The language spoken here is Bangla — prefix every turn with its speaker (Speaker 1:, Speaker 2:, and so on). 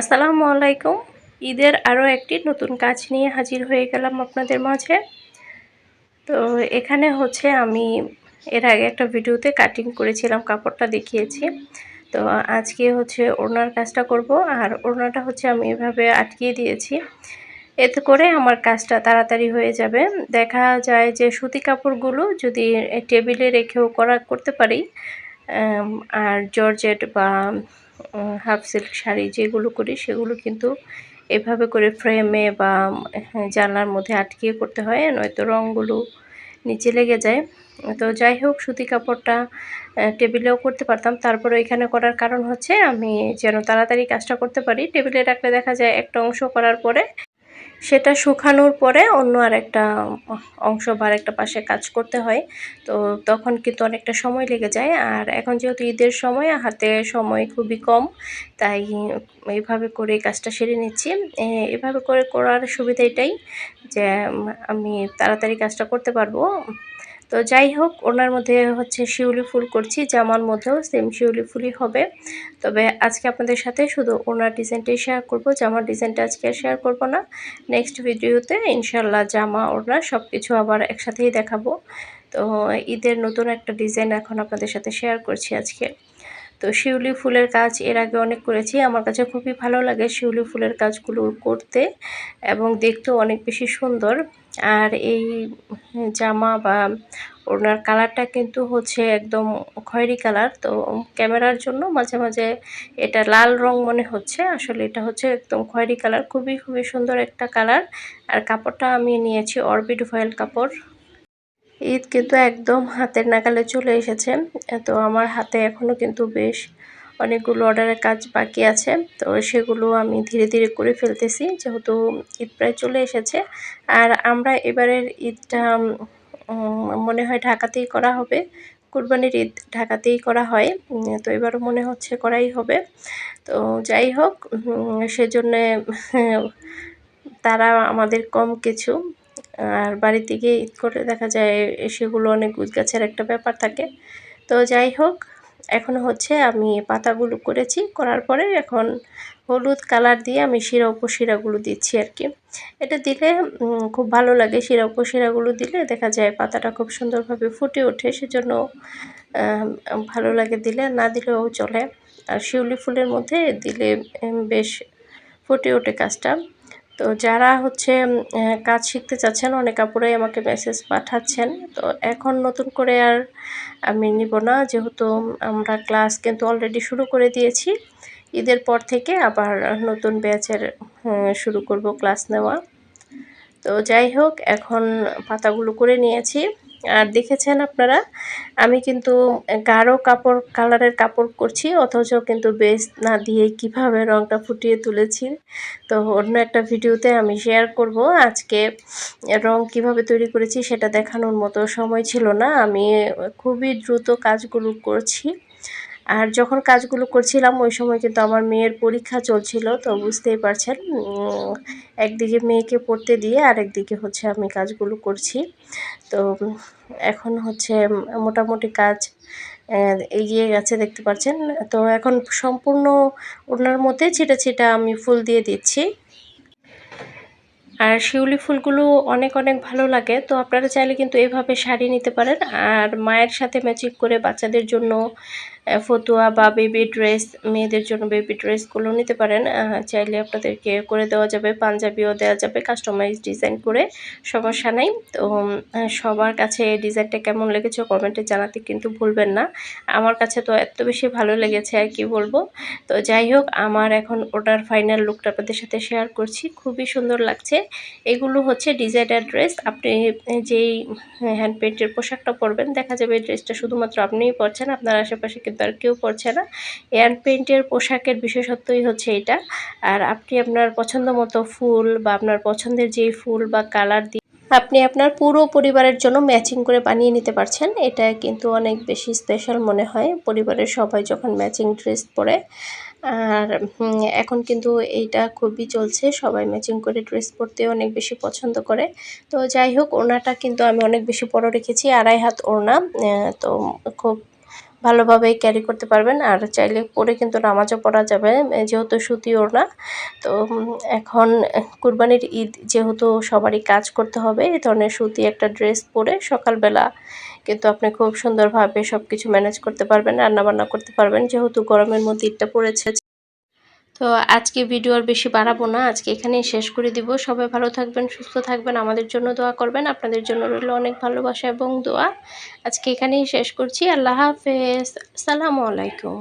Speaker 1: আসসালামু আলাইকুম। ঈদের আরও একটি নতুন কাজ নিয়ে হাজির হয়ে গেলাম আপনাদের মাঝে। তো এখানে হচ্ছে আমি এর আগে একটা ভিডিওতে কাটিং করেছিলাম, কাপড়টা দেখিয়েছি। তো আজকে হচ্ছে ওড়নার কাজটা করব, আর ওড়নাটা হচ্ছে আমি এভাবে আটকিয়ে দিয়েছি। এতে করে আমার কাজটা তাড়াতাড়ি হয়ে যাবে। দেখা যায় যে সুতি কাপড়গুলো যদি টেবিলে রেখেও করা, করতে পারি আর জর্জেট বা হাফ সিল্ক শাড়ি যেগুলো করি সেগুলো কিন্তু এভাবে করে ফ্রেমে বা হ্যাঁ, জানলার মধ্যে আটকিয়ে করতে হয় নয়তো রঙগুলো নিচে লেগে যায়। তো যাই হোক সুতি কাপড়টা টেবিলেও করতে পারতাম। তারপরে এখানে করার কারণ হচ্ছে আমি যেন তাড়াতাড়ি কাজটা করতে পারি টেবিলে রাখলে দেখা যায় একটা অংশ করার পরে সেটা শুকানোর পরে অন্য আর একটা অংশ বা একটা পাশে কাজ করতে হয়। তো তখন কিন্তু অনেকটা সময় লেগে যায়। আর এখন যেহেতু ঈদের সময়, হাতে সময় খুবই কম, তাই এইভাবে করে কাজটা সেরে নিচ্ছি। এভাবে করে করার সুবিধা এটাই যে আমি তাড়াতাড়ি কাজটা করতে পারব। তো যাই হোক, ওনার মধ্যে হচ্ছে শিউলি ফুল করছি, জামার মধ্যেও সেম শিউলি ফুলই হবে। তবে আজকে আপনাদের সাথে শুধু ওনার ডিজাইনটাই শেয়ার করব, জামার ডিজাইনটা আজকে শেয়ার করব না। নেক্সট ভিডিওতে ইনশাল্লাহ জামা ওনার সব কিছু আবার একসাথেই দেখাবো। তো ঈদের নতুন একটা ডিজাইন এখন আপনাদের সাথে শেয়ার করছি আজকে। তো শিউলি ফুলের কাজ এর আগে অনেক করেছি, আমার কাছে খুবই ভালো লাগে শিউলি ফুলের কাজগুলো করতে এবং দেখতেও অনেক বেশি সুন্দর। আর এই জামা বা ওনার কালারটা কিন্তু হচ্ছে একদম খয়েরি কালার। তো ক্যামেরার জন্য মাঝে মাঝে এটা লাল রং মনে হচ্ছে। আসলে এটা হচ্ছে একদম খয়েরি কালার, খুবই খুবই সুন্দর একটা কালার। আর কাপড়টা আমি নিয়েছি অরবিড ফয়েল কাপড়। ঈদ কিন্তু একদম হাতের নাগালে চলে এসেছে। তো আমার হাতে এখনও কিন্তু বেশ অনেকগুলো অর্ডারের কাজ বাকি আছে। তো সেগুলো আমি ধীরে ধীরে করে ফেলতেছি, যেহেতু ঈদ প্রায় চলে এসেছে। আর আমরা এবারের ঈদটা মনে হয় ঢাকাতেই করা হবে। কুরবানির ঈদ ঢাকাতেই করা হয়। তো এবারও মনে হচ্ছে করাই হবে। তো যাই হোক সেজন্যে তারা আমাদের কম কিছু। আর বাড়িতে গিয়ে ঈদ করে দেখা যায়, সেগুলো অনেক গাছের একটা ব্যাপার থাকে। তো যাই হোক এখন হচ্ছে আমি পাতাগুলো করেছি, করার পরে এখন হলুদ কালার দিয়ে আমি শিরা উপশিরাগুলো দিচ্ছি আর কি। এটা দিলে খুব ভালো লাগে শিরা উপশিরাগুলো দিলে। দেখা যায় পাতাটা খুব সুন্দরভাবে ফুটে ওঠে, সেজন্য ভালো লাগে দিলে, না দিলেও চলে। আর শিউলি ফুলের মধ্যে দিলে বেশ ফুটে ওঠে কাজটা। তো যারা হচ্ছে কাজ শিখতে চাচ্ছেন, অনেক আপুরাই আমাকে মেসেজ পাঠাচ্ছেন। তো এখন নতুন করে আর আমি নিব না, যেহেতু আমরা ক্লাস কিন্তু অলরেডি শুরু করে দিয়েছি। ঈদের পর থেকে আবার নতুন ব্যাচের শুরু করব ক্লাস নেওয়া। তো যাই হোক, এখন পাতাগুলো করে নিয়েছি। আর দেখেছেন আপনারা? আমি কিন্তু গাঢ় কাপড়, কালারের কাপড় করছি, অথচ কিন্তু বেস না দিয়ে কীভাবে রংটা ফুটিয়ে তুলেছি, তো অন্য একটা ভিডিওতে আমি শেয়ার করব। আজকে রং কীভাবে তৈরি করেছি সেটা দেখানোর মতো সময় ছিল না। আমি খুবই দ্রুত কাজগুলো করছি। আর যখন কাজগুলো করছিলাম, ওই সময় কিন্তু আমার মেয়ের পরীক্ষা চলছিল, তো বুঝতেই পারছেন একদিকে মেয়েকে পড়তে দিয়ে আরেকদিকে হচ্ছে আমি কাজগুলো করছি। তো এখন হচ্ছে মোটামুটি কাজ এগিয়ে গেছে দেখতে পাচ্ছেন তো এখন সম্পূর্ণ ওনার মধ্যে ছিটা ছিটা আমি ফুল দিয়ে দিচ্ছি। আর শিউলি ফুলগুলো অনেক অনেক ভালো লাগে, তো আপনারা চাইলে কিন্তু এভাবে শাড়ি নিতে পারেন। আর মায়ের সাথে ম্যাচিং করে বাচ্চাদের জন্য ফতুয়া বা বেবি ড্রেস মেয়েদের জন্য বেবি ড্রেসগুলো নিতে পারেন। চাইলে আপনাদেরকে করে দেওয়া যাবে, পাঞ্জাবিও দেওয়া যাবে কাস্টমাইজ ডিজাইন করে, সমস্যা নেই। তো সবার কাছে এই ডিজাইনটা কেমন লেগেছে কমেন্টে জানাতে কিন্তু ভুলবেন না। আমার কাছে তো এত বেশি ভালো লেগেছে আর কি বলব। তো যাই হোক, আমার এখন ওটার ফাইনাল লুকটা আপনাদের সাথে শেয়ার করছি। খুবই সুন্দর লাগছে। এগুলো হচ্ছে ডিজাইনার ড্রেস আপনি যেই হ্যান্ড পেন্টের পোশাকটা পরবেন, দেখা যাবে এই ড্রেসটা শুধুমাত্র আপনিই পরছেন, আপনার আশেপাশে কিন্তু আর কেউ পরছে না। হ্যান্ড পেন্টের পোশাকের বিশেষত্বই হচ্ছে এটা। আর আপনি আপনার পছন্দ মতো ফুল বা আপনার পছন্দের যেই ফুল বা কালার দিয়ে আপনি আপনার পুরো পরিবারের জন্য ম্যাচিং করে বানিয়ে নিতে পারছেন। এটা কিন্তু অনেক বেশি স্পেশাল মনে হয়। পরিবারের সবাই যখন ম্যাচিং ড্রেস পরে, আর এখন কিন্তু এইটা খুবই চলছে। সবাই ম্যাচিং করে ড্রেস পরতে অনেক বেশি পছন্দ করে। তো যাই হোক, ওনাটা কিন্তু আমি অনেক বেশি বড় রেখেছি, আড়াই হাত ওড়না। তো খুব ভালোভাবে ক্যারি করতে পারবেন। আর চাইলে পরে কিন্তু নামাজও পড়া যাবে যেহেতু সুতি ওড়না। তো এখন কুরবানির ঈদ যেহেতু সবারই কাজ করতে হবে এই ধরনের সুতি একটা ড্রেস পরে সকালবেলা কিন্তু আপনি খুব সুন্দরভাবে সব কিছু ম্যানেজ করতে পারবেন, রান্নাবান্না করতে পারবেন। যেহেতু গরমের মধ্যে ঈদটা পড়েছে তো আজকে ভিডিও আর বেশি বাড়াবো না। আজকে এখানেই শেষ করে দিব। সবাই ভালো থাকবেন, সুস্থ থাকবেন। আমাদের জন্য দোয়া করবেন। আপনাদের জন্য রইল অনেক ভালোবাসা এবং দোয়া। আজকে এখানেই শেষ করছি। আল্লাহ হাফেজ। সালামু আলাইকুম।